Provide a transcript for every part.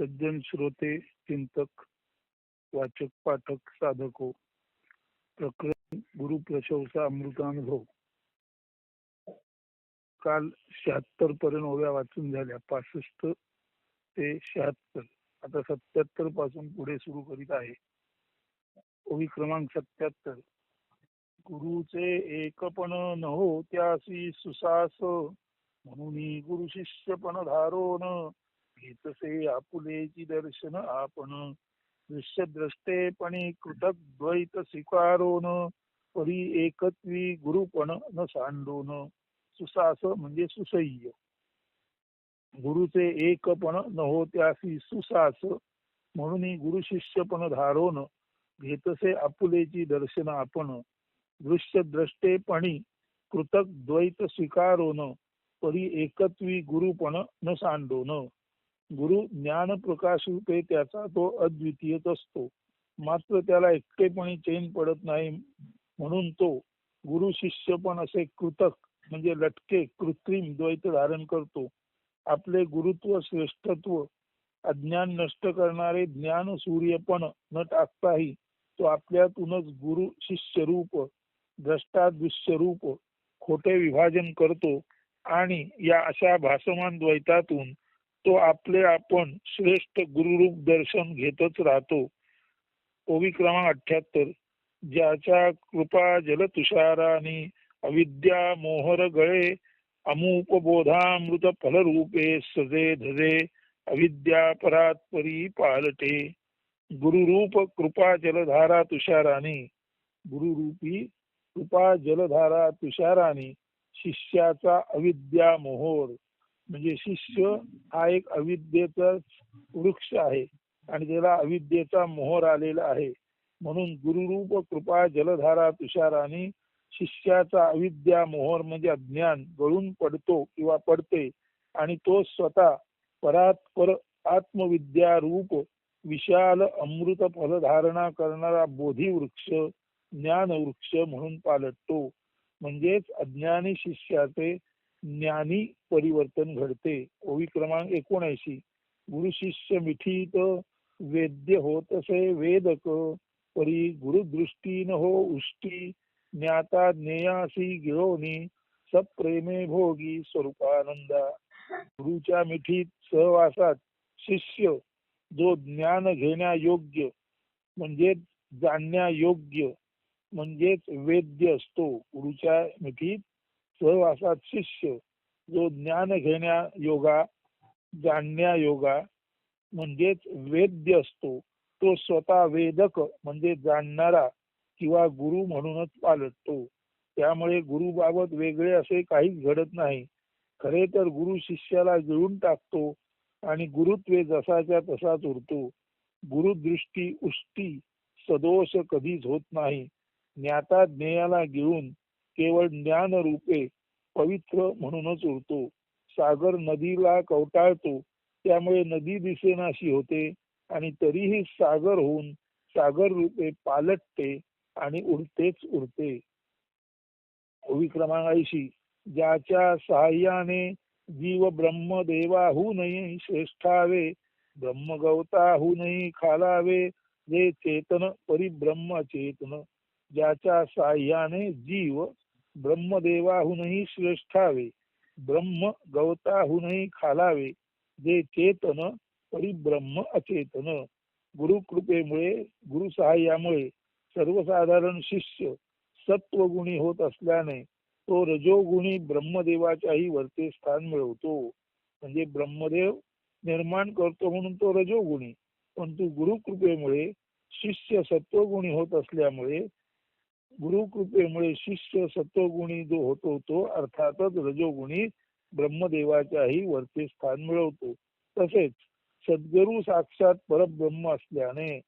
सज्जन श्रोते चिंतक वाचक पाठक साधको प्रकरण गुरु प्रशंसा अमृतानुभव. काल शहात्तर पर्यंत ओव्या वाचून झाल्या पासष्ट ते शहात्तर. आता सत्याहत्तरपासून पुढे सुरू करीत आहे. ओवी क्रमांक सत्याहत्तर गुरुचे एकपण न हो त्यासी सुसास म्हणून गुरु शिष्यपण धारोन. घेतसे आपुलेची दर्शन आपण दृश्य द्रष्टेपणी कृतक द्वैत स्वीकारोन. परी एकत्वी गुरुपण न सांडोन. सुसास म्हणजे सुसह्य. गुरुचे एकपण न होत्यासी सुसास. म्हणून गुरु शिष्यपण धारोन. घेतसे आपुलेची दर्शन आपण दृश्य द्रष्टेपणी कृतक द्वैत स्वीकारोन. परी एकत्वी गुरुपण न सांडोन. गुरु ज्ञान प्रकाश रूपे त्याचा तो अद्वितीयच असतो. मात्र त्याला एकटेपणी चैन पडत नाही. म्हणून तो गुरु शिष्य पण असे कृतक म्हणजे लटके कृत्रिम द्वैत धारण करतो. आपले गुरुत्व श्रेष्ठत्व अज्ञान नष्ट करणारे ज्ञान सूर्यपण न टाकताही तो आपल्यातूनच गुरु शिष्य रूप द्रष्टा दृश्य रूप खोटे विभाजन करतो. आणि या अशा भासमान द्वैतातून तो आपले आपण श्रेष्ठ गुरुरूप दर्शन घेतच राहतो. ओवी क्रमांक अठ्याहत्तर ज्याच्या कृपा जलतुषाराने अविद्या मोहर गळे अमूपबोधामृत फलरूपे सजे धजे अविद्या परात्परी पालटे. गुरुरूप कृपा जलधारा तुषाराने. गुरुरूपी कृपा जलधारा तुषाराने. शिष्याचा अविद्या मोहोर. म्हणजे शिष्य हा एक अविद्येचा वृक्ष आहे आणि त्याला अविद्येचा मोहर आलेला आहे. म्हणून गुरुरूप कृपा जलधारा तुषाराने शिष्याचा अविद्या मोहर म्हणजे अज्ञान गळून पडतो किंवा पडते आणि तो स्वतः परात पर आत्मविद्या रूप विशाल अमृत फलधारणा करणारा बोधी वृक्ष ज्ञान वृक्ष म्हणून पालटतो. म्हणजेच अज्ञानी शिष्याचे ज्ञानी परिवर्तन घडते. ओवी क्रमांक एकोणऐंशी. गुरु शिष्य मिठीत वेद्य होत असे वेदक परी गुरुदृष्टी न हो उष्टी. ज्ञाता ज्ञेयासी गिळोनी सप्रेमे भोगी स्वरूपानंदा. गुरुच्या मिठीत सहवासात शिष्य जो ज्ञान घेण्या योग्य म्हणजे जाणण्या योग्य म्हणजेच वेद्य असतो. गुरुच्या मिठीत सहवासात शिष्य जो ज्ञान घेण्या योगा जाणण्या योगा म्हणजेच वेद्य असतो तो स्वतः वेदक म्हणजे जाणणारा किंवा गुरु म्हणूनच पालटतो. त्यामुळे गुरुबाबत वेगळे असे काहीच घडत नाही. खरे तर गुरु शिष्याला गिळून टाकतो आणि गुरुत्वे जसाच्या तसाच उरतो. गुरुदृष्टी उष्टी सदोष कधीच होत नाही. ज्ञाता ज्ञेयाला गिळून केवळ ज्ञान रूपे पवित्र म्हणूनच उरतो. सागर नदीला कवटाळतो त्यामुळे नदी दिसेनाशी होते आणि तरीही सागर होऊन सागर रूपे पालटते आणि उडतेच उडते. ओवी क्रमांक ऐंशी ज्याच्या सहाय्याने जीव ब्रह्म देवाहूनही श्रेष्ठावे ब्रह्म गवताहूनही खालावे जे चेतन परिब्रह्म चेतन. ज्याच्या साह्याने जीव ब्रह्मदेवाहूनही श्रेष्ठावे ब्रह्म गवताहूनही खालावे जे चेतन परिब्रह्म अचेतन. गुरुकृपेमुळे गुरु सहाय्यामुळे सर्वसाधारण शिष्य सत्वगुणी होत असल्याने तो रजोगुणी ब्रह्मदेवाच्याही वरते स्थान मिळवतो. म्हणजे ब्रह्मदेव निर्माण करतो म्हणून तो रजोगुणी. परंतु गुरुकृपेमुळे शिष्य सत्वगुणी होत असल्यामुळे गुरुकृपेमुळे शिष्य सत्वगुणी जो होतो तो अर्थातच रजोगुणी ब्रह्मदेवाच्याही वरचे स्थान मिळवतो. तसेच सद्गुरु साक्षात परब्रह्म असल्याने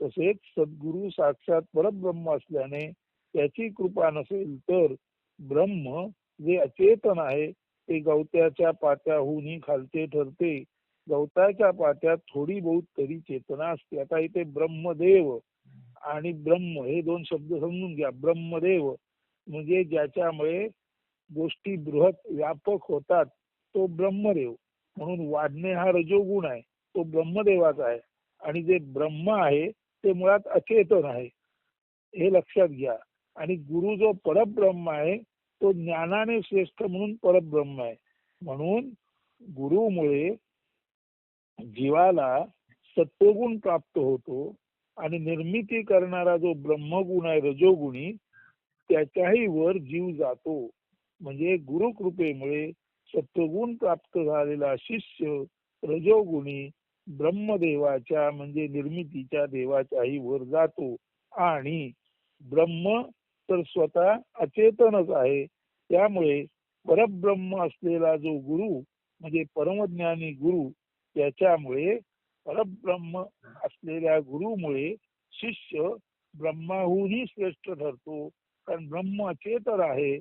तसेच सद्गुरु साक्षात परब्रह्म असल्याने त्याची कृपा नसेल तर ब्रह्म जे अचेतन आहे ते गवत्याच्या पात्याहूनही खालचे ठरते. गवताच्या पात्यात थोडी बहुत तरी चेतना असते. आता इथे ब्रह्मदेव आणि ब्रह्म हे दोन शब्द समजून घ्या. ब्रह्मदेव म्हणजे ज्याच्यामुळे गोष्टी बृहत व्यापक होतात तो ब्रह्मदेव. म्हणून वाढणे हा रजोगुण आहे. तो ब्रह्मदेवाचा आहे. आणि जे ब्रह्म आहे ते मुळात अचेतन आहे. हे लक्षात घ्या. आणि गुरु जो परब्रह्म आहे तो ज्ञानाने श्रेष्ठ म्हणून परब्रह्म आहे. म्हणून गुरुमुळे जीवाला सत्वगुण प्राप्त होतो. आणि निर्मिती करणारा जो ब्रह्मगुण आहे रजोगुणी त्याच्याही वर जीव जातो. म्हणजे गुरुकृपेमुळे सत्वगुण प्राप्त झालेला शिष्य रजोगुणी ब्रह्मदेवाच्या म्हणजे निर्मितीच्या देवाच्याही वर जातो. आणि ब्रह्म तर स्वतः अचेतनच आहे. त्यामुळे परब्रह्म असलेला जो गुरु म्हणजे परमज्ञानी गुरु त्याच्यामुळे परब्रह्म असलेल्या गुरुमुळे शिष्य ब्रह्माहूनही श्रेष्ठ ठरतो. कारण ब्रह्म अचेतन आहे.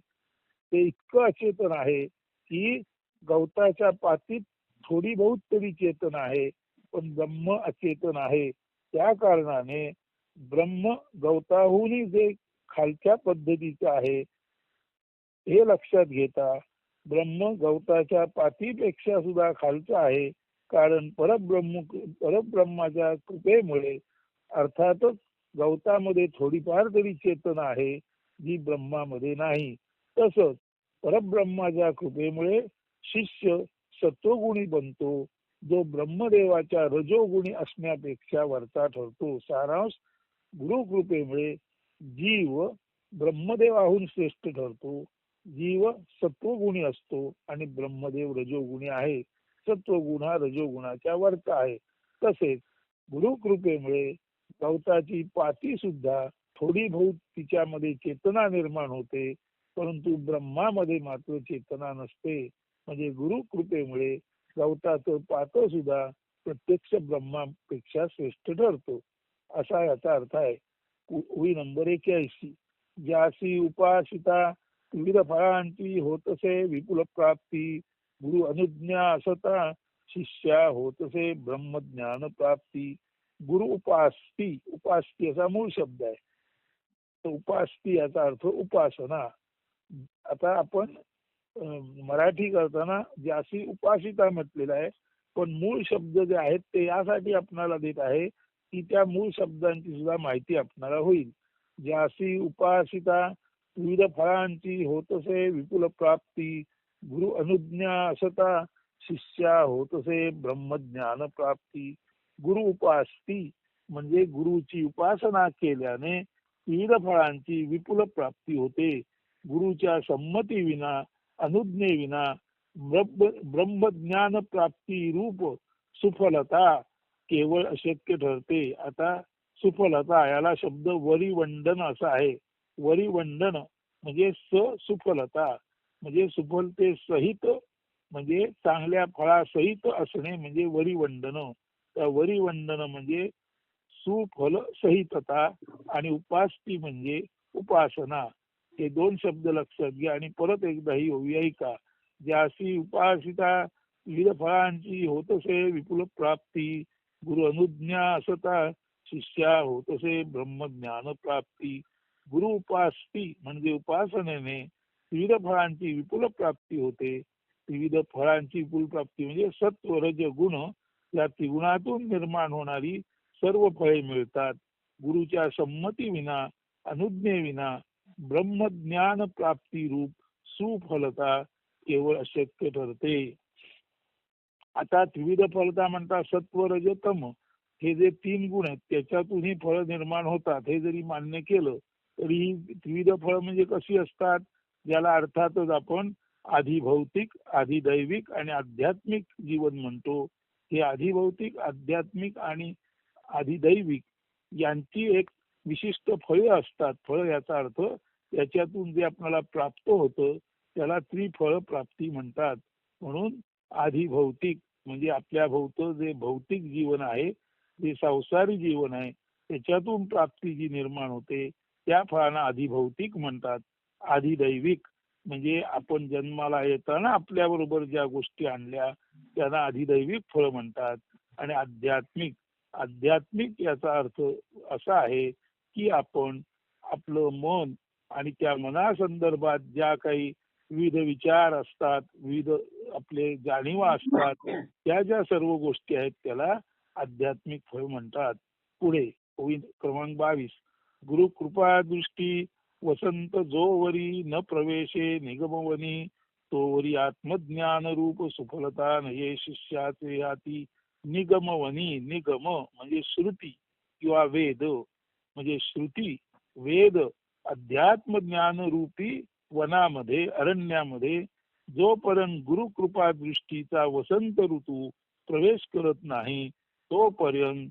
ते इतकं अचेतन आहे की गवताच्या पातीत थोडी बहुत तरी चेतन आहे. पण ब्रह्म अचेतन आहे. त्या कारणाने ब्रह्म गवताहूनही जे खालच्या पद्धतीचं आहे हे लक्षात घेता ब्रह्म गवताच्या पातीपेक्षा सुद्धा खालचं आहे. कारण परब्रह्म परब्रह्माच्या कृपेमुळे अर्थातच गवतामध्ये थोडीफार तरी चेतना आहे जी ब्रह्मामध्ये नाही. तसंच परब्रह्माच्या कृपेमुळे शिष्य सत्वगुणी बनतो जो ब्रह्मदेवाच्या रजोगुणी असण्यापेक्षा वरचा ठरतो. सारांश गुरुकृपेमुळे जीव ब्रह्मदेवाहून श्रेष्ठ ठरतो. जीव सत्वगुणी असतो आणि ब्रह्मदेव रजोगुणी आहे. सत्व गुण हा रजोगुणाच्या वरचा आहे. तसेच गुरुकृपेमुळे गवताची पाती सुद्धा थोडी बहुत तिच्यामध्ये चेतना निर्माण होते. परंतु ब्रह्मामध्ये मात्र चेतना नसते. म्हणजे गुरु कृपेमुळे गवताचं पात सुद्धा प्रत्यक्ष ब्रह्मापेक्षा श्रेष्ठ ठरतो. असा याचा अर्थ आहे. ओळी नंबर एक्याऐंशी. ज्यासी उपासिता विविध फळांची होत असे विपुल प्राप्ती गुरु अनुज्ञा असता शिष्या होतसे ब्रह्मज्ञान प्राप्ती. गुरु उपासती उपासती असा मूळ शब्द आहे. तर उपासती याचा अर्थ उपासना. आता आपण मराठी करताना ज्याशी उपासिता म्हटलेला आहे पण मूळ शब्द जे आहेत ते यासाठी आपणाला देत आहे की त्या मूळ शब्दांची सुद्धा माहिती आपणाला होईल. ज्याशी उपासिता विविध फळांची होतसे विपुल प्राप्ती गुरु अनुज्ञा असता शिष्या होत असे ब्रह्मज्ञान प्राप्ती गुरु उपासती म्हणजे गुरुची उपासना केल्याने विविध फळांची विपुल प्राप्ती होते. गुरुच्या संमती विना अनुज्ञेविना ब्रह्मज्ञान प्राप्ती रूप सुफलता केवळ अशक्य ठरते. आता सुफलता याला शब्द वरिवंडन असा आहे. वरिवंडन म्हणजे स सुफलता म्हणजे सुफलते सहित म्हणजे चांगल्या फळासहित असणे म्हणजे वरिवंदन. त्या वरिवंदन म्हणजे सुफल सहितता आणि उपासती म्हणजे उपासना. हे दोन शब्द लक्षात घ्या आणि परत एकदा ही होऊया का ज्याशी उपासिता विविध फळांची होतसे विपुल प्राप्ती. गुरु अनुज्ञा असता शिष्या होतसे ब्रह्मज्ञान प्राप्ती. गुरु उपासती म्हणजे उपासनेने विविध फळांची विपुल प्राप्ती होते. विविध फळांची विपुल प्राप्ती म्हणजे सत्व रज गुण या त्रिगुणातून निर्माण होणारी सर्व फळे मिळतात. गुरुच्या संमती विना अनुज्ञेविना ब्रह्मज्ञान प्राप्ती रूप सुफलता केवळ अशक्य ठरते. आता त्रिविध फलता म्हणतात सत्व रजतम हे जे तीन गुण आहेत त्याच्यातून ही फळ निर्माण होतात. हे जरी मान्य केलं तरी त्रिविध फळ म्हणजे कशी असतात? ज्याला अर्थातच आपण आधी भौतिक आधी दैविक आणि आध्यात्मिक जीवन म्हणतो. हे आधी भौतिक आध्यात्मिक आणि आधी दैविक यांची एक विशिष्ट फळे असतात. फळ याचा अर्थ याच्यातून जे आपल्याला प्राप्त होतं त्याला त्रिफळ प्राप्ती म्हणतात. म्हणून आधी भौतिक म्हणजे आपल्या भोवत जे भौतिक जीवन आहे जे संसारी जीवन आहे त्याच्यातून प्राप्ती जी निर्माण होते त्या फळांना आधी भौतिक म्हणतात. अधिदैविक म्हणजे आपण जन्माला येताना आपल्या बरोबर ज्या गोष्टी आणल्या त्यांना अधिदैविक फळ म्हणतात. आणि आध्यात्मिक आध्यात्मिक याचा अर्थ असा आहे की आपण आपलं मन आणि त्या मनासंदर्भात ज्या काही विविध विचार असतात विविध आपले जाणीवा असतात त्या ज्या सर्व गोष्टी आहेत त्याला आध्यात्मिक फळ म्हणतात. पुढे क्रमांक बावीस. गुरु कृपा दृष्टी वसंत जोवरी न प्रवेशे निगमवनी तोवरी आत्मज्ञान रूप सुफलता नये शिष्याचे हाती. निगमवनी निगम म्हणजे श्रुती किंवा वेद म्हणजे श्रुती वेद अध्यात्म ज्ञान रूपी वनामध्ये अरण्यामध्ये जोपर्यंत गुरुकृपा दृष्टीचा वसंत ऋतू प्रवेश करत नाही तोपर्यंत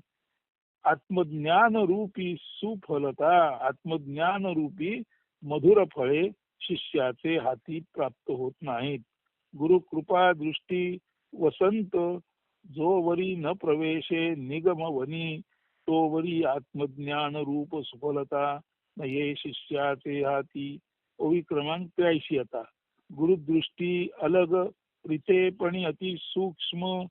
आत्मज्ञान रूपी सुफलता आत्मज्ञान रूपी मधुर फळे शिष्याचे हाती प्राप्त होत नाहीत. गुरुकृपा दृष्टी वसंत जोवरी न प्रवेशे निगमवनी तोवरी आत्मज्ञान रूप सुफलता न ये शिष्याचे हाती. ओवी क्रमांक त्र्याऐंशी आता. गुरुदृष्टी अलग रितेपणी अति सूक्ष्म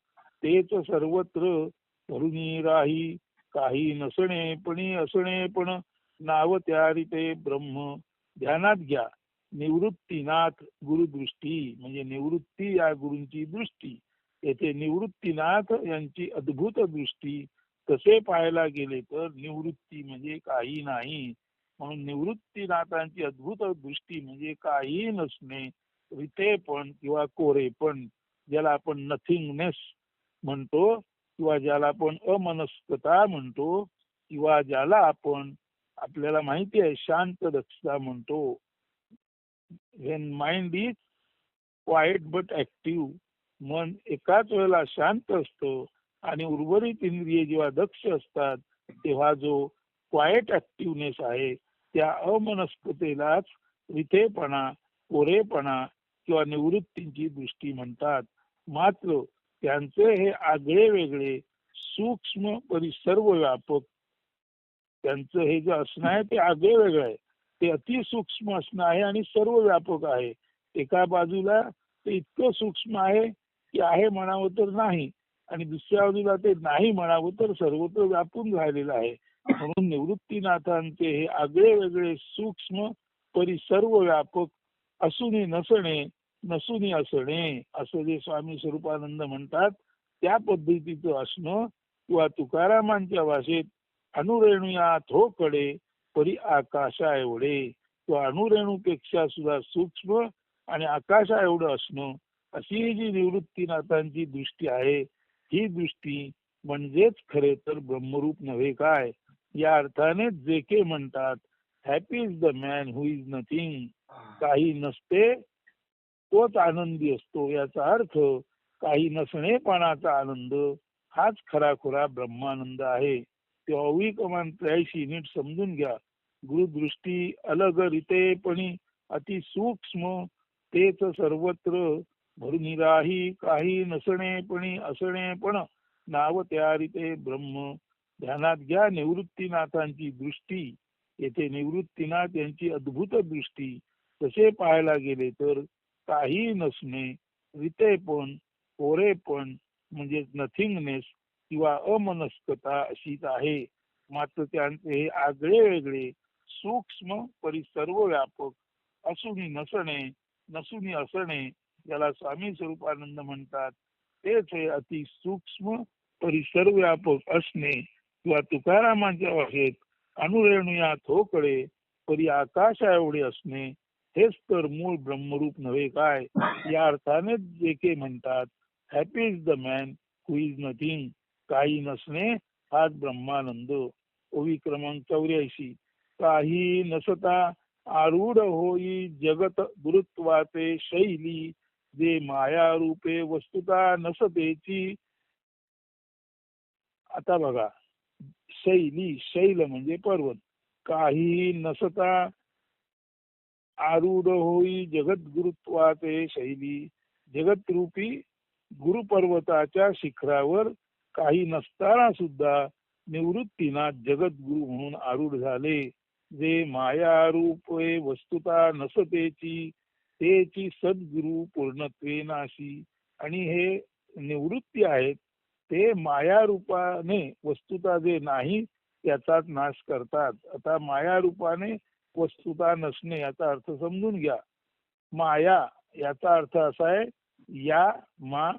तेच सर्वत्र धरुणी राही. काही नसणे पण असणे पण नाव त्या रिते ब्रह्म. ध्यानात घ्या. निवृत्तीनाथ गुरुदृष्टी. म्हणजे निवृत्ती या गुरूंची दृष्टी. येथे निवृत्तीनाथ यांची अद्भुत दृष्टी. तसे पाहायला गेले तर निवृत्ती म्हणजे काही नाही. म्हणून निवृत्तीनाथांची अद्भुत दृष्टी म्हणजे काही नसणे. रिते पण किंवा कोरे पण ज्याला आपण नथिंगनेस म्हणतो. किंवा ज्याला आपण अमनस्कता म्हणतो किंवा ज्याला आपण आपल्याला माहिती आहे शांत दक्षता म्हणतो. When mind is quiet but active मन एकाच वेळेला शांत असतं आणि उर्वरित इंद्रिय जेव्हा दक्ष असतात तेव्हा जो क्वाइट ऍक्टिव्हनेस आहे त्या अमनस्कतेलाच रिथेपणा कोरेपणा किंवा निवृत्तींची दृष्टी म्हणतात. मात्र त्यांचे हे आगळे वेगळे सूक्ष्म परिसर्व व्यापक त्यांचं हे जे असणं आहे ते आगळे वेगळं आहे. ते अतिसूक्ष्म असणं आहे आणि सर्व व्यापक आहे. एका बाजूला ते इतकं सूक्ष्म आहे की आहे म्हणावं तर नाही आणि दुसऱ्या बाजूला ते नाही म्हणावं तर सर्वत्र व्यापून राहिलेलं आहे. म्हणून निवृत्तीनाथांचे हे आगळे वेगळे सूक्ष्म परिसर्व व्यापक असूनही नसणे नसूनही असणे असं जे स्वामी स्वरूपानंद म्हणतात त्या पद्धतीचं असणं किंवा तुकारामांच्या भाषेत अनुरेणुया थोकडे परी आकाशा एवढे किंवा अणुरेणूपेक्षा सुद्धा सूक्ष्म आणि आकाशा एवढं असणं अशी जी निवृत्तीनाथांची दृष्टी आहे ही दृष्टी म्हणजेच खरे तर ब्रह्मरूप नव्हे काय? या अर्थाने जे के म्हणतात happy is the man who is nothing काही नसते तोच आनंदी असतो याचा अर्थ काही नसणेपणाचा आनंद हाच खरा खुरा ब्रह्मानंद आहे. ते कमान त्र्याऐंशी नीट समजून घ्या. गुरुदृष्टी अलग रितेपणी अति सूक्ष्म तेच सर्वत्र भरून काही नसणेपणी असणे पण नाव त्या रिते ब्रह्म. ध्यानात घ्या निवृत्तीनाथांची दृष्टी. येथे निवृत्तीनाथ यांची अद्भुत दृष्टी. तसे पाहायला गेले तर काही नसणे रितेपण कोरेपण म्हणजे नथिंगनेस किंवा अमनस्कता अशीच आहे. मात्र त्यांचे हे आगळे वेगळे सूक्ष्म परिसर्व व्यापक असूनही नसणे नसुनी असणे ज्याला स्वामी स्वरूपानंद म्हणतात. तेच हे अति सूक्ष्म परिसर व्यापक असणे किंवा तुकारामांच्या भाषेत अनुरेणुया थोकडे परी आकाशा एवढे असणे हेच तर मूळ ब्रह्मरूप नव्हे काय? या अर्थाने जे के म्हणतात happy is the man who is nothing काही नसणे हाच ब्रह्मानंद. ओवी क्रमांक चौऱ्याऐंशी. काही नसता आरूढ होई जगत गुरुत्वाचे शैली जे माया रूपे वस्तुता नसतेची. आता बघा शैली शैल म्हणजे पर्वत. काही नसता आरूढ होई जगत गुरुत्वाचे शैली. जगत गुरुपर्वताच्या शिखरावर काही नसताना सुद्धा निवृत्तीनाथ जगद्गुरु म्हणून आरूढ झाले. जे मायारूपे वस्तुता नसतेची तेची सद्गुरु पूर्णत्वे नाशी. आणि हे निवृत्ती आहेत ते मायारूपाने वस्तुता जे नाही त्याचाच नाश करतात. आता मायारूपाने रूपाने वस्तुता नसणे याचा अर्थ समजून घ्या. माया याचा अर्थ असा आहे या मा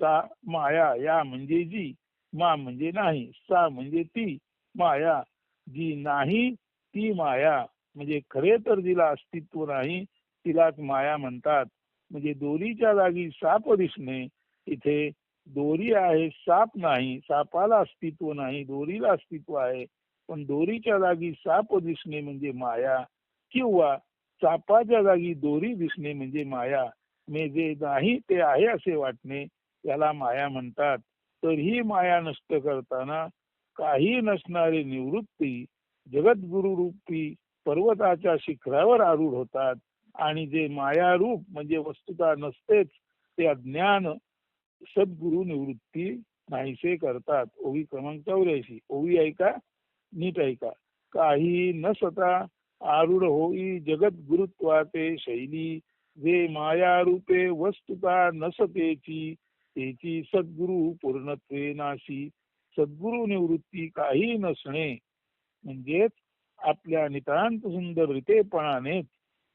सा माया या म्हणजे जी मा म्हणजे नाही सा म्हणजे ती माया. जी नाही ती माया. म्हणजे खरे तर जिला अस्तित्व नाही तिलाच माया म्हणतात. म्हणजे दोरीच्या जागी साप दिसणे इथे दोरी आहे साप नाही सापाला अस्तित्व नाही दोरीला अस्तित्व आहे. पण दोरीच्या जागी साप दिसणे म्हणजे माया किंवा सापाच्या जागी दोरी दिसणे म्हणजे माया. मे जे नाही ते आहे असे वाटणे याला माया म्हणतात. तर ही माया नष्ट करताना काही नसणारी निवृत्ती जगद्गुरु रूपी पर्वताच्या शिखरावर आरूढ होतात. आणि जे माया रूप म्हणजे वस्तुता नसतेच ते अज्ञान सद्गुरु निवृत्ती नाहीसे करतात. ओवी क्रमांक चौऱ्याऐंशी. ओवी ऐका. नीट ऐका काही न स्वतः आरूढ होई जगत गुरुत्वाचे शैली जे माया रूपे वस्तुता नसतेची तेची सद्गुरु पूर्णत्वे नाशी. सद्गुरु निवृत्ती काही नसणे. म्हणजेच आपल्या नितांत सुंदर रितेपणाने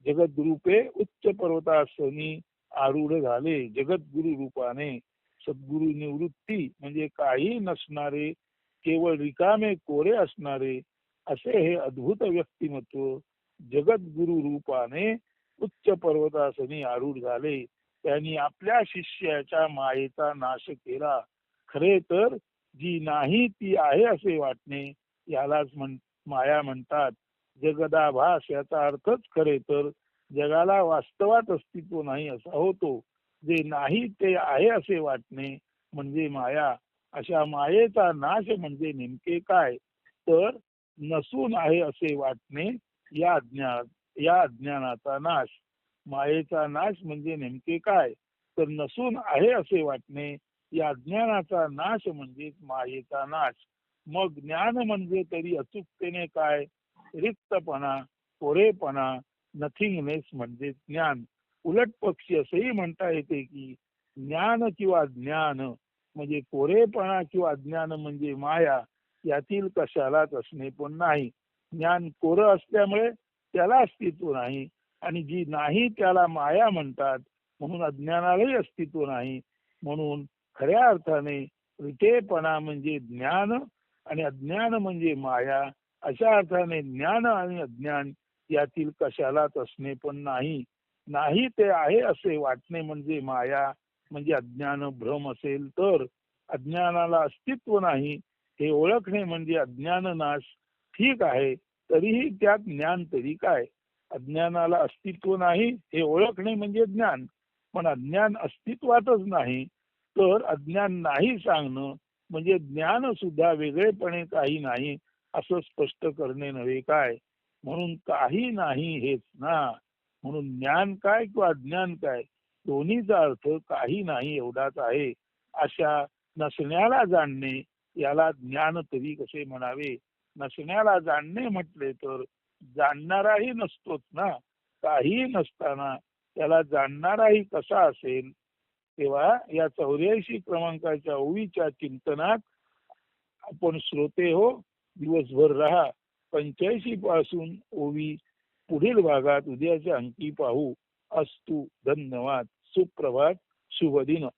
जगद्रूपे उच्च पर्वतासनी आरूढ झाले. जगद्गुरु रूपाने सद्गुरु निवृत्ती म्हणजे काही नसणारे केवळ रिकामे कोरे असणारे असे हे अद्भुत व्यक्तिमत्व जगद्गुरु रूपाने उच्च पर्वतासनी आरूढ झाले. त्यांनी आपल्या शिष्याच्या मायेचा नाश केला. खरे तर जी नाही ती आहे असे वाटणे यालाच म्हण माया म्हणतात. जगदाभास याचा अर्थच खरे तर जगाला वास्तवात अस्तित्व नाही असा होतो. जे नाही ते आहे असे वाटणे म्हणजे माया. अशा मायेचा नाश म्हणजे नेमके काय? तर नसून आहे असे वाटणे या अज्ञान या अज्ञानाचा नाश. मायेचा नाश म्हणजे नेमके काय? तर नसून आहे असे वाटणे या अज्ञानाचा नाश म्हणजे मायेचा नाश. मग ज्ञान म्हणजे तरी अचूकतेने काय? रिक्तपणा कोरेपणा नथिंगनेस म्हणजे ज्ञान. उलट पक्षी असेही म्हणता येते की ज्ञान किंवा ज्ञान म्हणजे कोरेपणा किंवा ज्ञान म्हणजे माया यातील कशालाच असणे पण नाही. ज्ञान कोर असल्यामुळे त्याला अस्तित्व नाही आणि जी नाही त्याला माया म्हणतात म्हणून अज्ञानालाही अस्तित्व नाही. म्हणून खऱ्या अर्थाने रितेपणा म्हणजे ज्ञान आणि अज्ञान म्हणजे माया अशा अर्थाने ज्ञान आणि अज्ञान यातील कशालाच असणे पण नाही. नाही ते आहे असे वाटणे म्हणजे माया म्हणजे अज्ञान भ्रम असेल तर अज्ञानाला अस्तित्व नाही. हे ओळखणे म्हणजे अज्ञान नाश ठीक आहे तरीही त्यात ज्ञान तरी काय? अज्ञानाला अस्तित्व नाही हे ओळखणे म्हणजे ज्ञान. पण अज्ञान अस्तित्वातच नाही तर अज्ञान नाही सांगणं म्हणजे ज्ञान सुद्धा वेगळेपणे काही नाही असं स्पष्ट करणे नव्हे काय? म्हणून काही नाही हेच ना. म्हणून ज्ञान काय किंवा अज्ञान काय? दोन्हीचा अर्थ काही नाही एवढाच आहे. अशा नसण्याला जाणणे याला ज्ञान तरी कसे म्हणावे? नसण्याला जाणणे म्हटले तर जाणणाराही नसतोच ना? काही नसताना त्याला जाणणाराही कसा असेल? तेव्हा या चौऱ्याऐंशी क्रमांकाच्या ओवीच्या चिंतनात आपण श्रोते हो दिवसभर राहा. पंच्याऐंशी पासून ओवी पुढील भागात उद्याच्या अंकी पाहू. अस्तु धन्यवाद. subprobar subordino.